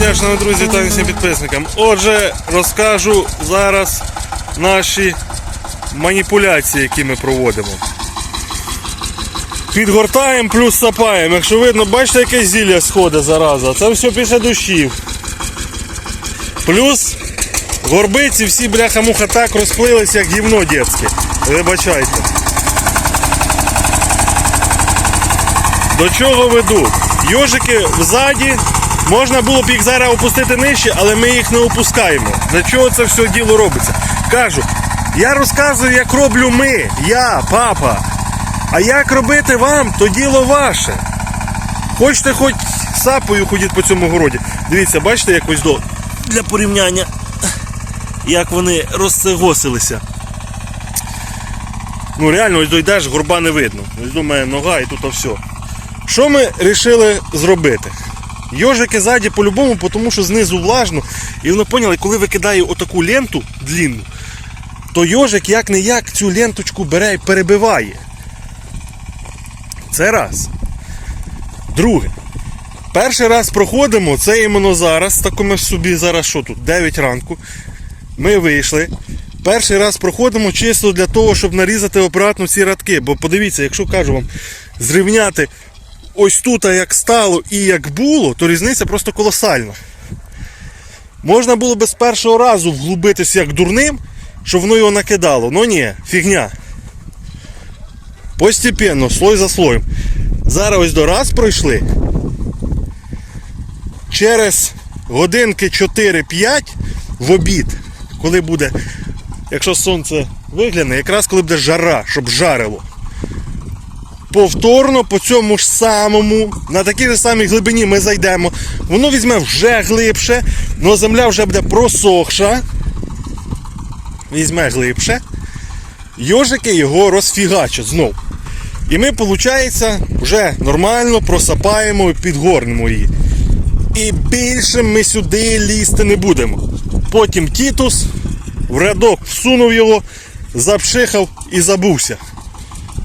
дня, друзі, та всім підписникам. Отже, розкажу зараз наші маніпуляції, які ми проводимо. Підгортаємо плюс сапаємо. Якщо видно, бачите, яке зілля сходить зараза. Це все після дощів. Плюс горбиці всі бляха-муха так розплилися, як гівно дітське. Вибачайте. До чого веду? Йожики взаді. Можна було б їх зараз опустити нижче, але ми їх не опускаємо. Для чого це все діло робиться? Кажу, я розказую, як роблю ми, я, папа. А як робити вам, то діло ваше. Хочете хоч сапою ходіть по цьому городі. Дивіться, бачите, якось до для порівняння, як вони розцегосилися. Ну реально, ось дойдеш, горба не видно. Ось до мене нога і тут все. Що ми вирішили зробити? Йожики ззаді по-любому, тому що знизу влажно. І воно поняли, коли викидає отаку ленту длінну, то йожик як не як цю ленточку бере і перебиває. Це раз. Друге. Перший раз проходимо, це іменно зараз. Так ми собі зараз що тут? 9 ранку. Ми вийшли. Перший раз проходимо чисто для того, щоб нарізати обратно ці радки. Бо подивіться, якщо кажу вам зрівняти ось тут, а як стало і як було, то різниця просто колосальна. Можна було би з першого разу вглубитися як дурним, щоб воно його накидало. Ну ні, фігня. Постепенно, слой за слоєм. Зараз ось до раз пройшли. Через годинки 4-5 в обід, коли буде, якщо сонце вигляне, якраз коли буде жара, щоб жарило. Повторно по цьому ж самому, на такій ж самій глибині ми зайдемо. Воно візьме вже глибше, але земля вже буде просохша. Візьме глибше. Йожики його розфігачать знов. І ми, виходить, вже нормально просапаємо і підгорнемо її. І більше ми сюди лізти не будемо. Потім тітус в рядок всунув його, запшихав і забувся.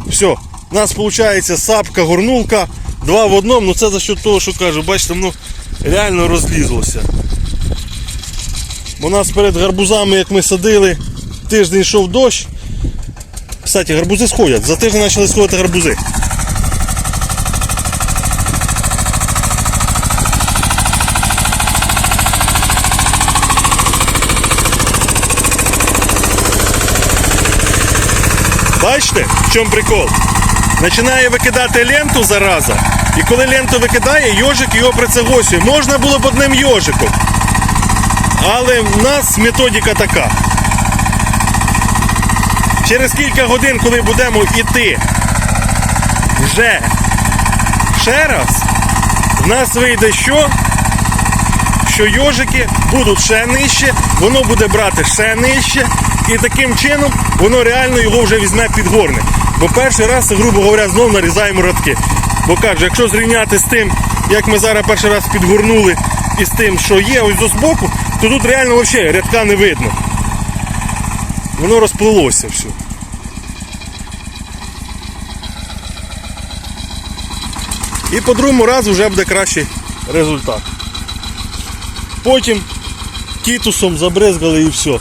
Все, у нас виходить сапка, горнулка, два в одному, ну це за що того, що кажу, бачите, воно реально розлізлося. У нас перед гарбузами, як ми садили, тиждень йшов дощ. Кстати, гарбузи сходять. За тиждень почали сходити гарбузи. Бачите, в чому прикол? Починає викидати ленту зараза. І коли ленту викидає, йожик його прицегосює. Можна було б одним йожиком. Але в нас методика така. Через кілька годин, коли будемо йти вже ще раз, в нас вийде що? Що йожики будуть ще нижче, воно буде брати ще нижче, і таким чином воно реально його вже візьме підгорне. Бо перший раз, грубо говоря, знову нарізаємо радки. Бо кажу, якщо зрівняти з тим, як ми зараз перший раз підгорнули, і з тим, що є ось до збоку, то тут реально взагалі рядка не видно. Воно розплилося все. І по другому разу вже буде кращий результат. Потім тітусом забризгали і все.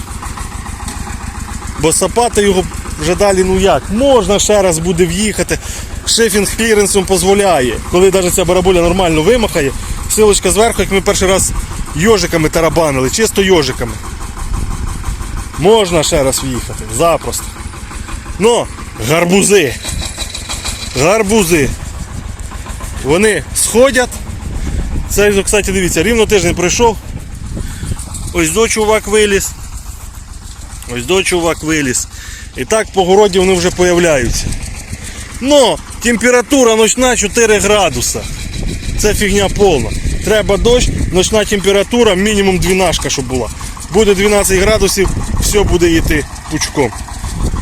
Бо сапати його вже далі ну як. Можна ще раз буде в'їхати. Шифінг кліренсом дозволяє. Коли навіть ця барабуля нормально вимахає, силочка зверху, як ми перший раз йожиками тарабанили, чисто йожиками. Можна ще раз в'їхати, запросто. Но гарбузи. Гарбузи. Вони сходять. Це, кстати, дивіться, рівно тиждень пройшов. Ось до чувак виліз. Ось до чувак виліз. І так по городі вони вже появляються. Но температура ночна 4 градуса. Це фігня повна. Треба дощ, ночна температура, мінімум 12, щоб була. Буде 12 градусів, все буде йти пучком.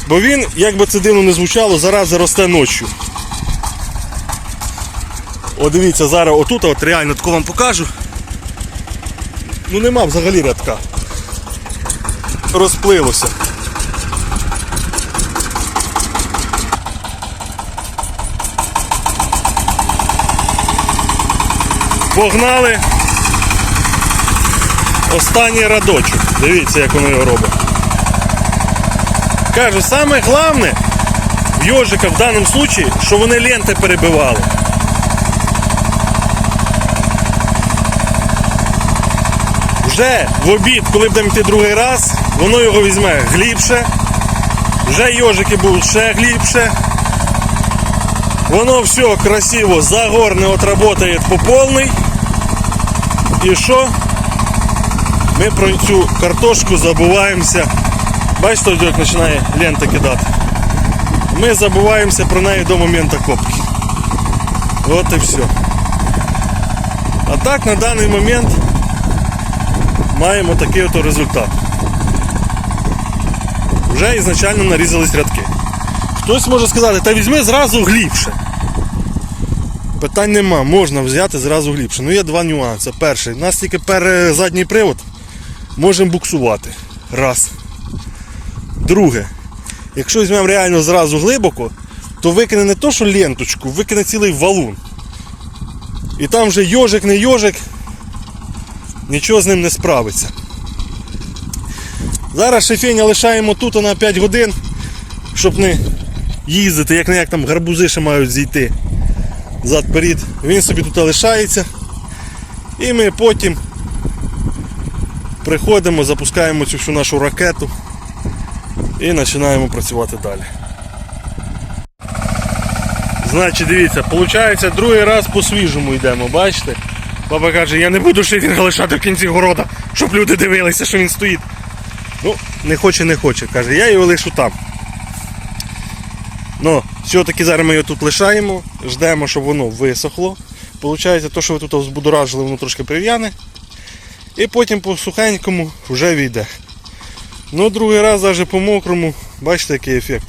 Бо він, як би це дивно не звучало, зараз заросте ночі. О, дивіться, зараз отут от реально тако вам покажу. Ну нема взагалі рядка. Розплилося. Погнали. останній радочок. Дивіться, як воно його робить. Кажу, саме головне в йожика в даному случаї, що вони ленти перебивали. Вже в обід, коли будемо йти другий раз, воно його візьме глибше. Вже йожики будуть ще глибше. Воно все красиво загорне отработає по повній. І що? Ми про цю картошку забуваємося. Бачите, як починає лента кидати. Ми забуваємося про неї до моменту копки. От і все. А так на даний момент маємо такий от результат. Вже ізначально нарізались рядки. Хтось може сказати, та візьми зразу глибше. Питань нема, можна взяти зразу глибше. Ну є два нюанси. Перший, у нас тільки пер задній привод, можемо буксувати. Раз. Друге, якщо візьмемо реально зразу глибоко, то викине не то, що ленточку, викине цілий валун. І там вже йожик, не йожик, нічого з ним не справиться. Зараз шефеня лишаємо тут на 5 годин, щоб не їздити, як не як там гарбузи ще мають зійти зад перед. Він собі тут лишається. І ми потім приходимо, запускаємо цю всю нашу ракету і починаємо працювати далі. Значить, дивіться, виходить, другий раз по свіжому йдемо, бачите? Папа каже, я не буду шифінга лишати в кінці города, щоб люди дивилися, що він стоїть. Ну, не хоче, не хоче. Каже, я його лишу там. Ну, все-таки зараз ми його тут лишаємо, ждемо, щоб воно висохло. Получається, то, що ви тут збудоражили, воно трошки прив'яне. І потім по сухенькому вже війде. Ну, другий раз навіть по мокрому, бачите, який ефект.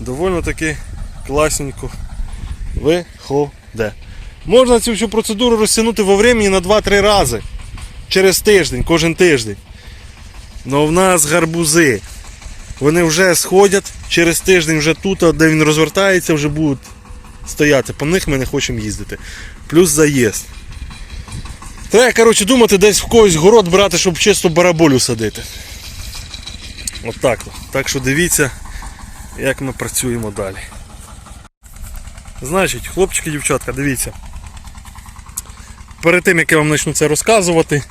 Довольно таки класненько виходить. Можна цю всю процедуру розтягнути во времени на 2-3 рази. Через тиждень, кожен тиждень. Но в нас гарбузи. Вони вже сходять, через тиждень вже тут, де він розвертається, вже будуть стояти. По них ми не хочемо їздити. Плюс заїзд. Треба, коротше, думати, десь в когось город брати, щоб чисто бараболю садити. От так. Так що дивіться, як ми працюємо далі. Значить, хлопчики, дівчатка, дивіться. Перед тим як я вам почну це розказувати,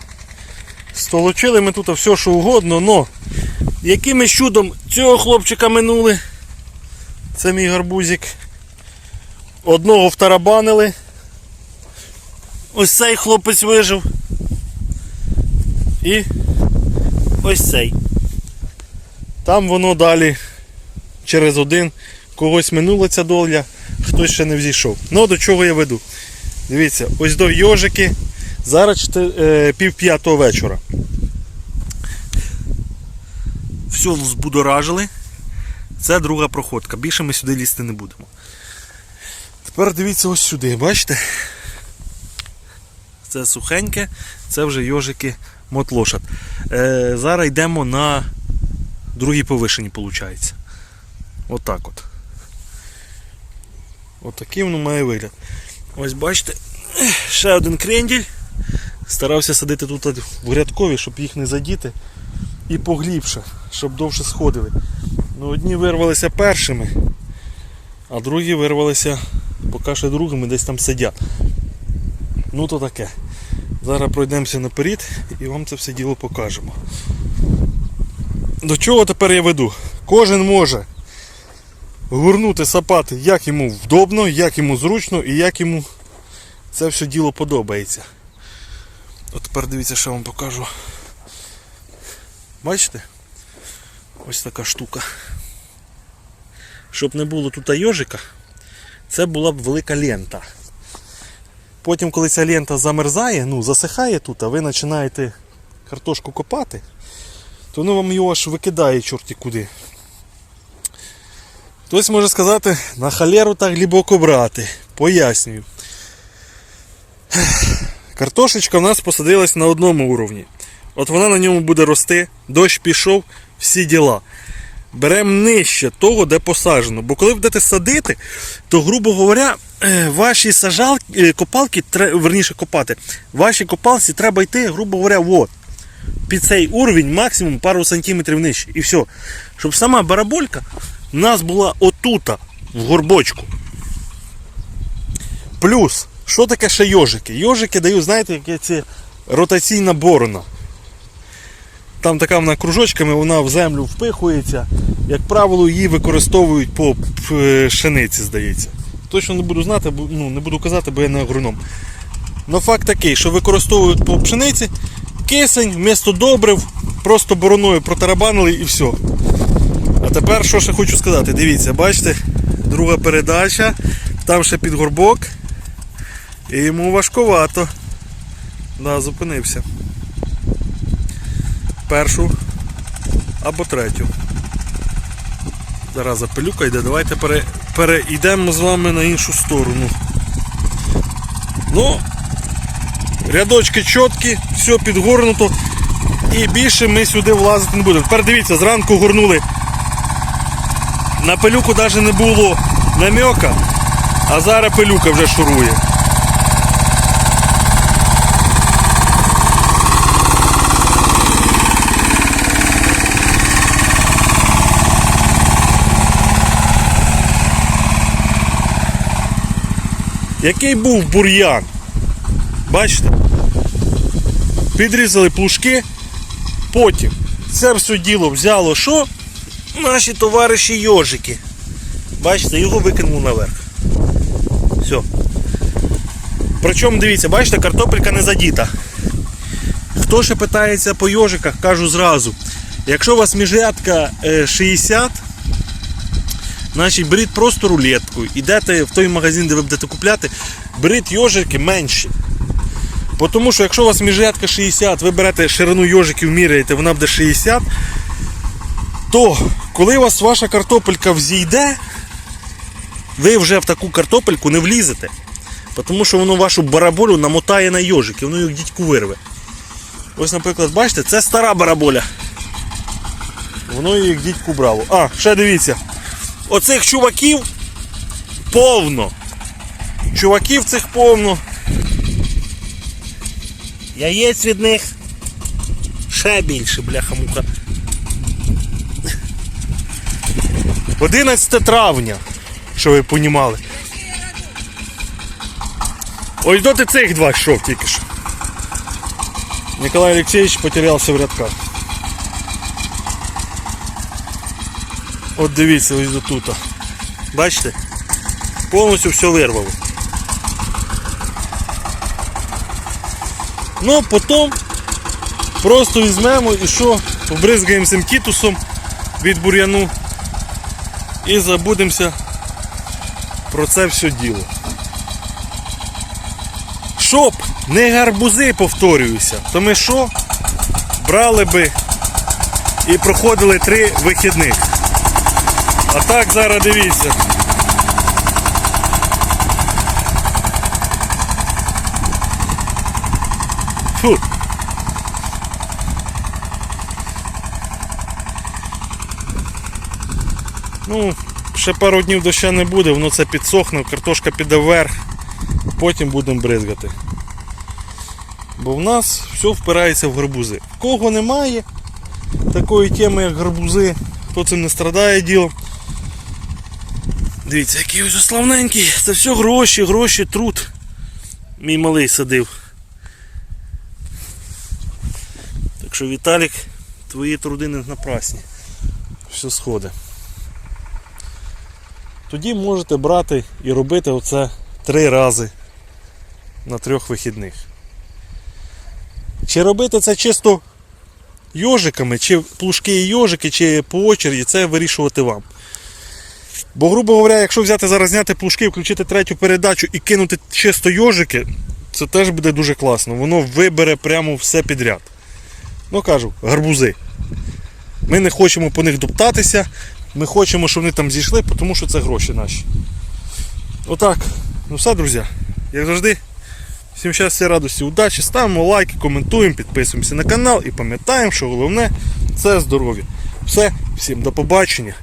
столочили ми тут все, що угодно, но якимось чудом цього хлопчика минули. Це мій гарбузик. Одного втарабанили. Ось цей хлопець вижив. І ось цей. Там воно далі через один когось минула ця доля, хтось ще не взійшов. Ну до чого я веду? Дивіться, ось до йожики. Зараз е, пів п'ятого вечора. Все збудоражили. Це друга проходка. Більше ми сюди лізти не будемо. Тепер дивіться ось сюди, бачите? Це сухеньке, це вже йожики мотлошат. Е, зараз йдемо на другій повишенні, виходить. Отак от. Отакий воно має вигляд. Ось бачите, ще один кренділь. Старався садити тут в грядкові, щоб їх не задіти. І поглібше, щоб довше сходили. Ну, одні вирвалися першими, а другі вирвалися поки що другими, десь там сидять. Ну то таке. Зараз пройдемося наперед і вам це все діло покажемо. До чого тепер я веду? Кожен може гурнути сапати, як йому вдобно, як йому зручно і як йому це все діло подобається. От тепер дивіться, що я вам покажу. Бачите? Ось така штука. Щоб не було тут йожика, це була б велика лента. Потім, коли ця лента замерзає, ну, засихає тут, а ви починаєте картошку копати, то воно вам його аж викидає чорті куди. Хтось може сказати, на халеру так глибоко брати. Пояснюю. Картошечка в нас посадилась на одному уровні. От вона на ньому буде рости, дощ пішов, всі діла. Беремо нижче того, де посаджено. Бо коли будете садити, то, грубо говоря, е, ваші сажалки, е, копалки, верніше копати, ваші копалці треба йти, грубо говоря, от. під цей уровень максимум пару сантиметрів нижче. І все. Щоб сама бараболька у нас була отута, в горбочку. Плюс, що таке ще йожики? Йожики дають, знаєте, яке це ротаційна борона. Там така вона кружочками, вона в землю впихується. Як правило, її використовують по пшениці, здається. Точно не буду знати, ну, не буду казати, бо я не агроном. Но факт такий, що використовують по пшениці кисень, вмісто добрив, просто бороною протарабанили і все. А тепер що ще хочу сказати, дивіться, бачите, друга передача, там ще під горбок. І йому важковато. Да, зупинився. Першу або третю. Зараз запилюка йде. Давайте пере, перейдемо з вами на іншу сторону. Ну, рядочки чіткі, все підгорнуто. І більше ми сюди влазити не будемо. Тепер дивіться, зранку горнули. На пилюку навіть не було намека, а зараз пилюка вже шурує. Який був бур'ян? Бачите? Підрізали плужки, потім це все діло взяло що? Наші товариші йожики. Бачите, його викинули наверх. Все. Причому дивіться, бачите, картопелька не задіта. Хто ще питається по йожиках, кажу зразу. Якщо у вас міжрядка е, 60, значить беріть просто рулетку. Ідете в той магазин, де ви будете купляти, беріть йожики менші. Тому що якщо у вас міжрядка 60, ви берете ширину йожиків, міряєте, вона буде 60, то коли у вас ваша картопелька взійде, ви вже в таку картопельку не влізете. Тому що воно вашу бараболю намотає на йожик і воно їх дідьку вирве. Ось, наприклад, бачите, це стара бараболя. Воно її дідьку брало. А, ще дивіться. Оцих чуваків повно. Чуваків цих повно. Яєць від них ще більше, бляха-муха. 11 травня, що ви понімали. Ось доти цих два йшов тільки що. Николай Алексеевич потерявся в рядках. От дивіться, ось до тут. Бачите? Повністю все вирвало. Ну, потім просто візьмемо і що, побризгаємо цим тітусом від бур'яну і забудемося про це все діло. Щоб не гарбузи, повторююся, то ми що? Брали би і проходили три вихідних. А так зараз дивіться. Фу. Ну, ще пару днів доща не буде, воно це підсохне, картошка піде вверх, потім будемо бризгати. Бо в нас все впирається в гарбузи. Кого немає такої теми, як гарбузи, хто цим не страдає ділом. Дивіться, який ось славненький. Це все гроші, гроші, труд. Мій малий садив. Так що Віталік, твої труди не напрасні. Все сходить. Тоді можете брати і робити оце три рази на трьох вихідних. Чи робити це чисто йожиками, чи плужки і йожики, чи по очереді, це вирішувати вам. Бо, грубо говоря, якщо взяти зараз зняти плужки, включити третю передачу і кинути чисто йожики, це теж буде дуже класно. Воно вибере прямо все підряд. Ну кажу, гарбузи. Ми не хочемо по них доптатися, ми хочемо, щоб вони там зійшли, тому що це гроші наші. Отак. Ну все, друзі. Як завжди, всім щастя, радості, удачі. Ставимо лайки, коментуємо, підписуємося на канал і пам'ятаємо, що головне це здоров'я. Все, всім до побачення